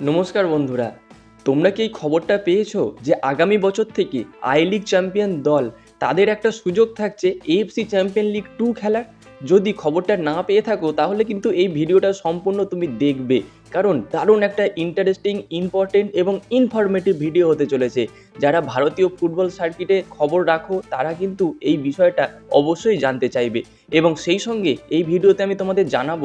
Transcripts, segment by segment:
নমস্কার বন্ধুরা, তোমরা কি এই খবরটা পেয়েছ যে আগামী বছর থেকে আই লিগ চ্যাম্পিয়ন দল তাদের একটা সুযোগ থাকছে এএফসি চ্যাম্পিয়ন লিগ টু খেলার? যদি খবরটা না পেয়ে থাকো তাহলে কিন্তু এই ভিডিওটা সম্পূর্ণ তুমি দেখবে। কারণ দারুণ একটা ইন্টারেস্টিং ইম্পর্টেন্ট এবং ইনফরমেটিভ ভিডিও হতে চলেছে। যারা ভারতীয় ফুটবল সার্কিটে খবর রাখো, তারা কিন্তু এই বিষয়টা অবশ্যই জানতে চাইবে। এবং সেই সঙ্গে এই ভিডিওতে আমি তোমাদের জানাব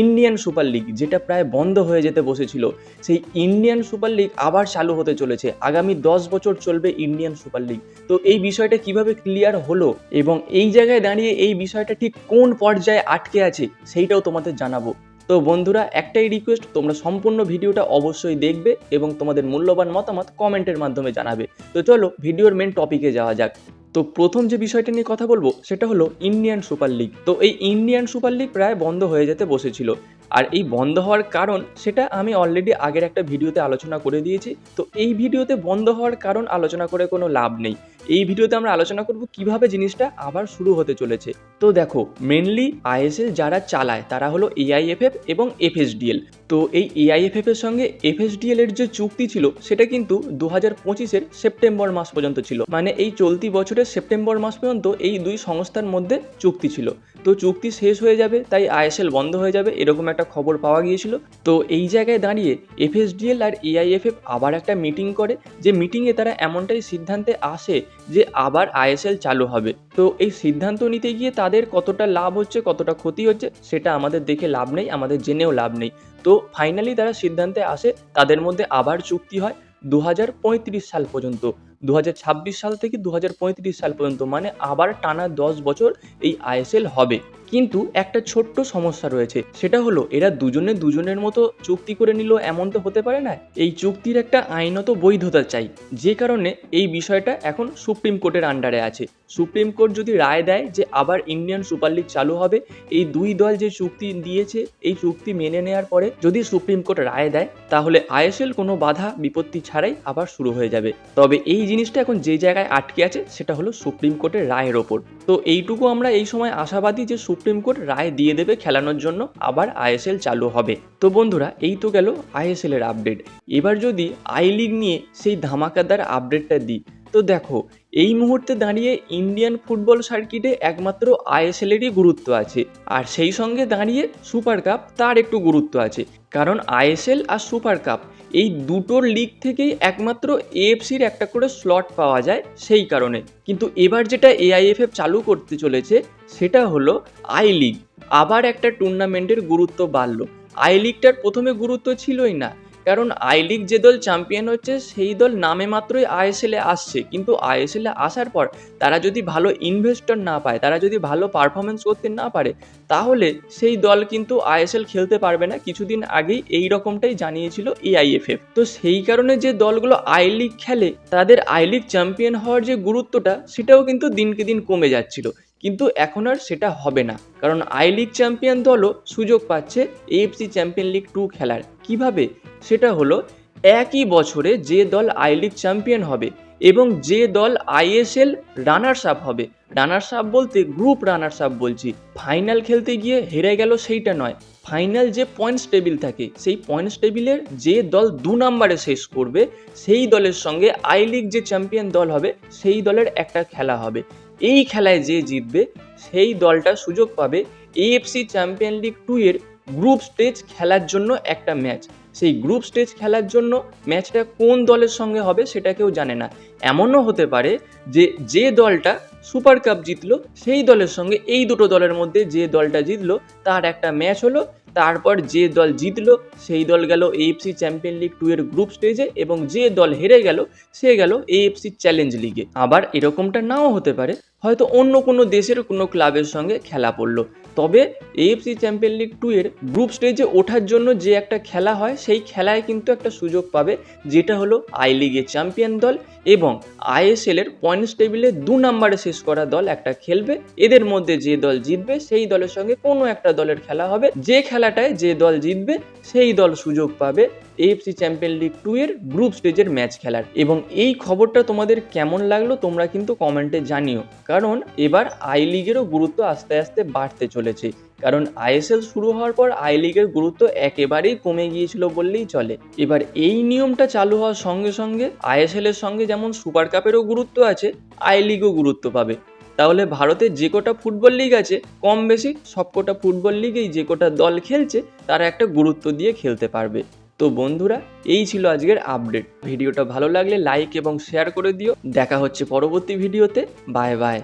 ইন্ডিয়ান সুপার লিগ যেটা প্রায় বন্ধ হয়ে যেতে বসেছিল। সেই ইন্ডিয়ান সুপার লিগ আবার চালু হতে চলেছে। আগামী দশ বছর চলবে ইন্ডিয়ান সুপার লিগ তো এই বিষয়টা কীভাবে ক্লিয়ার হলো এবং এই জায়গায় দাঁড়িয়ে এই বিষয়টা ঠিক কোন পর্যায়ে আটকে আছে, সেইটাও তোমাদের জানাব। তো বন্ধুরা, একটাই রিকোয়েস্ট তোমরা সম্পূর্ণ ভিডিওটা অবশ্যই দেখবে এবং তোমাদের মূল্যবান মতামত কমেন্টের মাধ্যমে জানাবে। তো চলো, ভিডিওর মেন টপিকে যাওয়া যাক। তো প্রথম যে বিষয়টা নিয়ে কথা বলব, সেটা হলো ইন্ডিয়ান সুপার লিগ তো এই ইন্ডিয়ান সুপার লিগ প্রায় বন্ধ হয়ে যেতে বসেছিল। আর এই বন্ধ হওয়ার কারণ, সেটা আমি অলরেডি আগের একটা ভিডিওতে আলোচনা করে দিয়েছি। তো এই ভিডিওতে বন্ধ হওয়ার কারণ আলোচনা করে কোনো লাভ নেই। এই ভিডিওতে আমরা আলোচনা করব কীভাবে জিনিসটা আবার শুরু হতে চলেছে। তো দেখো মেনলি আইএসএল যারা চালায়, তারা হলো এআইএফএফ এবং এফএসডিএল তো এই এআইএফএফ এর সঙ্গে এফএসডিএল এর যে চুক্তি ছিল, সেটা কিন্তু দু হাজার পঁচিশের সেপ্টেম্বর মাস পর্যন্ত ছিল। মানে এই চলতি বছরের সেপ্টেম্বর মাস পর্যন্ত এই দুই সংস্থার মধ্যে চুক্তি ছিল। তো চুক্তি শেষ হয়ে যাবে, তাই আইএসএল বন্ধ হয়ে যাবে, এরকম একটা খবর পাওয়া গিয়েছিল। তো এই জায়গায় দাঁড়িয়ে এফএসডিএল আর এআইএফএফ আবার একটা মিটিং করে, যে মিটিংয়ে তারা এমনটাই সিদ্ধান্তে আসে যে আবার আইএসএল চালু হবে। তো এই সিদ্ধান্ত নিতে গিয়ে তাদের কতটা লাভ হচ্ছে, কতটা ক্ষতি হচ্ছে, সেটা আমাদের দেখে লাভ নেই, আমাদের জেনেও লাভ নেই। তো ফাইনালি তারা সিদ্ধান্তে আসে, তাদের মধ্যে আবার চুক্তি হয় দু হাজার পঁয়ত্রিশ সাল পর্যন্ত। দু হাজার ছাব্বিশ সাল থেকে দু হাজার পঁয়ত্রিশ সাল পর্যন্ত মানে আবার টানা দশ বছর এই আইএসএল হবে। কিন্তু একটা ছোট্ট সমস্যা রয়েছে। সেটা হলো, এরা দুজনে দুজনের মতো চুক্তি করে নিল, এমন তো হতে পারে না? এই চুক্তির একটা আইনত বৈধতা চাই। যে কারণে এই বিষয়টা এখন সুপ্রিম কোর্টের আন্ডারে আছে। সুপ্রিম কোর্ট যদি রায় দেয় যে আবার ইন্ডিয়ান সুপার লিগ চালু হবে, এই দুই দল যে চুক্তি দিয়েছে, এই চুক্তি মেনে নেওয়ার পরে যদি সুপ্রিম কোর্ট রায় দেয়, তাহলে আইএসএল কোনো বাধা বিপত্তি ছাড়াই আবার শুরু হয়ে যাবে। তবে এই জিনিসটা এখন যে জায়গায় আটকে আছে, সেটা হলো সুপ্রিম কোর্টের রায়ের ওপর। তো এইটুকু আমরা এই সময় আশাবাদী যে সুপ্রিম কোর্ট রায় দিয়ে দেবে খেলানোর জন্য, আবার আইএসএল চালু হবে। তো বন্ধুরা, এই তো গেল আইএসএল এর আপডেট। এবার যদি আই লিগ নিয়ে সেই ধামাকাদার আপডেটটা দিই, তো দেখো, এই মুহূর্তে দাঁড়িয়ে ইন্ডিয়ান ফুটবল সার্কিটে একমাত্র আইএসএলেরই গুরুত্ব আছে, আর সেই সঙ্গে দাঁড়িয়ে সুপার কাপ তার একটু গুরুত্ব আছে। কারণ আইএসএল আর সুপার কাপ এই দুটোর লিগ থেকেই একমাত্র এএফসির একটা করে স্লট পাওয়া যায় সেই কারণে। কিন্তু এবার যেটা এআইএফএফ চালু করতে চলেছে, সেটা হলো আই লিগ আবার একটা টুর্নামেন্টের গুরুত্ব বাড়লো। আই লিগটার প্রথমে গুরুত্ব ছিলই না। কারণ আই লিগ যে দল চ্যাম্পিয়ন হচ্ছে, সেই দল নামে মাত্রই আইএসএলে আসছে। কিন্তু আইএসএলে আসার পর তারা যদি ভালো ইনভেস্টর না পায়, তারা যদি ভালো পারফরমেন্স করতে না পারে, তাহলে সেই দল কিন্তু আইএসএল খেলতে পারবে না। কিছুদিন আগেই এই রকমটাই জানিয়েছিল এআইএফএফ তো সেই কারণে যে দলগুলো আই লিগ খেলে, তাদের আই লিগ চ্যাম্পিয়ন হওয়ার যে গুরুত্বটা, সেটাও কিন্তু দিনকে দিন কমে যাচ্ছিল। কিন্তু এখন আর সেটা হবে না। কারণ আই লিগ চ্যাম্পিয়ন দলও সুযোগ পাচ্ছে এএফসি চ্যাম্পিয়ন লিগ টু খেলার। কীভাবে? সেটা হলো একই বছরে যে দল আই লিগ চ্যাম্পিয়ন হবে এবং যে দল আইএসএল রানার্স আপ হবে। রানার্স আপ বলতে গ্রুপ রানার্স আপ বলছি। ফাইনাল খেলতে গিয়ে হেরে গেল সেইটা নয়। ফাইনাল যে পয়েন্টস টেবিল থাকে, সেই পয়েন্টস টেবিলের যে দল দু নম্বরে শেষ করবে, সেই দলের সঙ্গে আই লিগ যে চ্যাম্পিয়ন দল হবে, সেই দলের একটা খেলা হবে। এই খেলায় যে জিতবে, সেই দলটা সুযোগ পাবে এএফসি চ্যাম্পিয়ন লিগ টু এর গ্রুপ স্টেজ খেলার জন্য একটা ম্যাচ সেই গ্রুপ স্টেজ খেলার জন্য ম্যাচটা কোন দলের সঙ্গে হবে সেটা কেউ জানে না। এমনও হতে পারে যে যে দলটা সুপার কাপ জিতলো, সেই দলের সঙ্গে এই দুটো দলের মধ্যে যে দলটা জিতলো, তার একটা ম্যাচ হলো, তারপর যে দল জিতলো, সেই দল গেল এএফসি চ্যাম্পিয়ন লিগ টু এর গ্রুপ স্টেজে এবং যে দল হেরে গেল, সে গেল এএফসি চ্যালেঞ্জ লিগে আবার এরকমটা নাও হতে পারে, হয়তো অন্য কোনো দেশের কোনো ক্লাবের সঙ্গে খেলা পড়ল। তবে এএফসি চ্যাম্পিয়ন লিগ টু এর গ্রুপ স্টেজে ওঠার জন্য যে একটা খেলা হয়, সেই খেলায় কিন্তু একটা সুযোগ পাবে, যেটা হলো আই লিগের চ্যাম্পিয়ন দল এবং আইএসএল এর পয়েন্টস টেবিলে দু নম্বরে শেষ করা দল একটা খেলবে। এদের মধ্যে যে দল জিতবে, সেই দলের সঙ্গে কোনো একটা দলের খেলা হবে। যে খেলাটায় যে দল জিতবে, সেই দল সুযোগ পাবে এএফসি চ্যাম্পিয়ন লিগ টু এর গ্রুপ স্টেজের ম্যাচ খেলার। এবং এই খবরটা তোমাদের কেমন লাগল তোমরা কিন্তু কমেন্টে জানিও। কারণ এবার আই লিগেরও গুরুত্ব আস্তে আস্তে বাড়তে চলেছে। কারণ আইএসএল শুরু হওয়ার পর আই লিগের গুরুত্ব একেবারেই কমে গিয়েছিল বললেই চলে। এবার এই নিয়মটা চালু হওয়ার সঙ্গে সঙ্গে আইএসএল এর সঙ্গে যেমন সুপার কাপেরও গুরুত্ব আছে, আই লিগও গুরুত্ব পাবে। তাহলে ভারতের যে কটা ফুটবল লিগ আছে, কম বেশি সবকটা ফুটবল লিগেই যে কটা দল খেলছে, তারা একটা গুরুত্ব দিয়ে খেলতে পারবে। তো বন্ধুরা, এই ছিল আজকের আপডেট। ভিডিওটা ভালো লাগলে লাইক এবং শেয়ার করে দিও। দেখা হচ্ছে পরবর্তী ভিডিওতে। Bye bye.